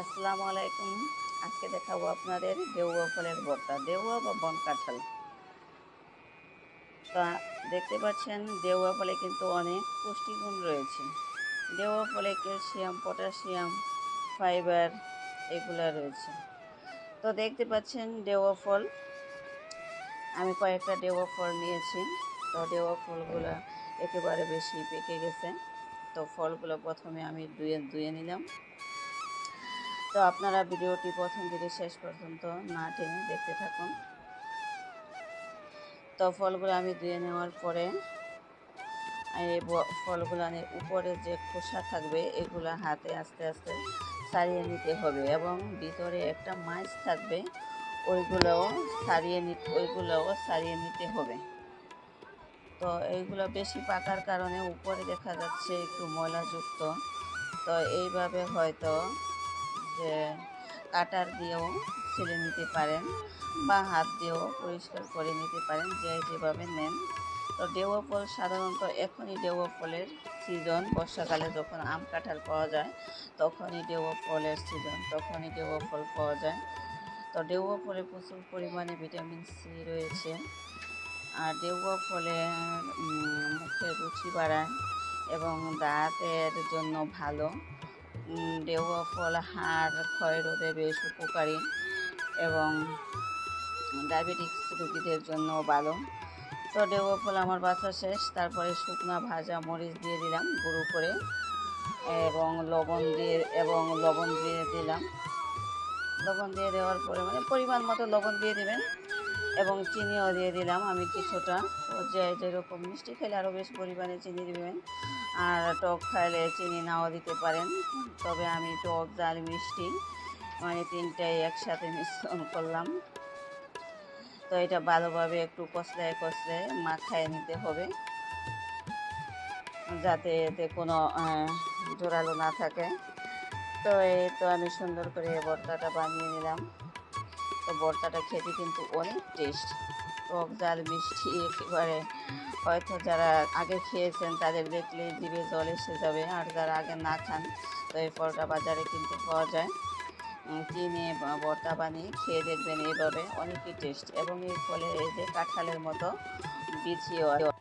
আসসালামু আলাইকুম। আজকে দেখাবো আপনাদের দেউয়া ফলের ভর্তা, দেউয়া বা বন কাঁঠাল। তা দেখতে পাচ্ছেন, দেউয়া ফলে কিন্তু অনেক পুষ্টিগুণ রয়েছে। দেউয়া ফলে ক্যালসিয়াম, পটাশিয়াম, ফাইবার এগুলো রয়েছে। তো দেখতে পাচ্ছেন দেওয়া ফল। আমি কয়েকটা দেওয়া ফল নিয়েছি। তো দেওয়া ফলগুলো একেবারে বেশি পেকে গেছে। তো ফলগুলো প্রথমে আমি ধুয়ে ধুয়ে নিলাম। তো আপনারা ভিডিওটি প্রথম থেকে শেষ পর্যন্ত না টেনে দেখতে থাকুন। তো ফলগুলো আমি ধুয়ে নেওয়ার পরে এই ফলগুলানের উপরে যে খোসা থাকবে, এগুলো হাতে আস্তে আস্তে সারিয়ে নিতে হবে এবং ভিতরে একটা মাছ থাকবে, ওইগুলোও সারিয়ে নি, ওইগুলোও সারিয়ে নিতে হবে। তো এইগুলো বেশি পাকার কারণে উপরে দেখা যাচ্ছে একটু ময়লাযুক্ত। তো এইভাবে হয়তো যে কাটার দিয়েও ছেড়ে নিতে পারেন বা হাত দিয়েও পরিষ্কার করে নিতে পারেন যে যেভাবে নেন। তো ডেওয়া ফল সাধারণত এখনই ডেওয়া ফলের সিজন বর্ষাকালে যখন আম কাঁঠাল পাওয়া যায়, তখনই ডেওয়া ফলের সিজন তখনই ডেওয়া ফল পাওয়া যায়। তো ডেওয়া ফলে প্রচুর পরিমাণে ভিটামিন সি রয়েছে। আর ডেওয়া ফলে মুখের রুচি বাড়ায় এবং দাঁতের জন্য ভালো। ডেওয়া ফল, হাড়, ক্ষয় রোধে বেশ উপকারী এবং ডায়াবেটিক্স রোগীদের জন্য ভালো। তো ডেওয়া ফল আমার বাসা শেষ। তারপরে শুকনা ভাজা মরিচ দিয়ে দিলাম গুঁড়ো করে এবং লবণ দিয়ে, এবং লবণ দিয়ে দিলাম। লবণ দিয়ে দেওয়ার পরে মানে পরিমাণ মতো লবণ দিয়ে দেবেন। এবং চিনিও দিয়ে দিলাম, আমি কিছুটা পর্যায়ে যেরকম মিষ্টি খেলে আরও বেশ পরিমাণে চিনি দেবেন। আর টক খাইলে চিনি নাও দিতে পারেন। তবে আমি টক জাল মিষ্টি মানে তিনটাই একসাথে মিশ্রণ করলাম। তো এটা ভালোভাবে একটু কষলায় কষলে মাখায় নিতে হবে। যাতে এতে কোনো জোরালো না থাকে। তো এই তো আমি সুন্দর করে ভর্তাটা বানিয়ে নিলাম। তো ভর্তাটা খেতে কিন্তু অনেক টেস্ট। টক জাল মিষ্টি একেবারে হয়তো যারা আগে খেয়েছেন তাদের দেখলে জিভে জল এসে যাবে আর যারা আগে না খান তো এই ফলটা বাজারে কিনতে পাওয়া যায়। উম, কিনে বা ভর্তা বানিয়ে খেয়ে দেখবেন এইভাবে অনেকই টেস্ট। এবং এই ফলে এই যে কাঁঠালের মতো আছে।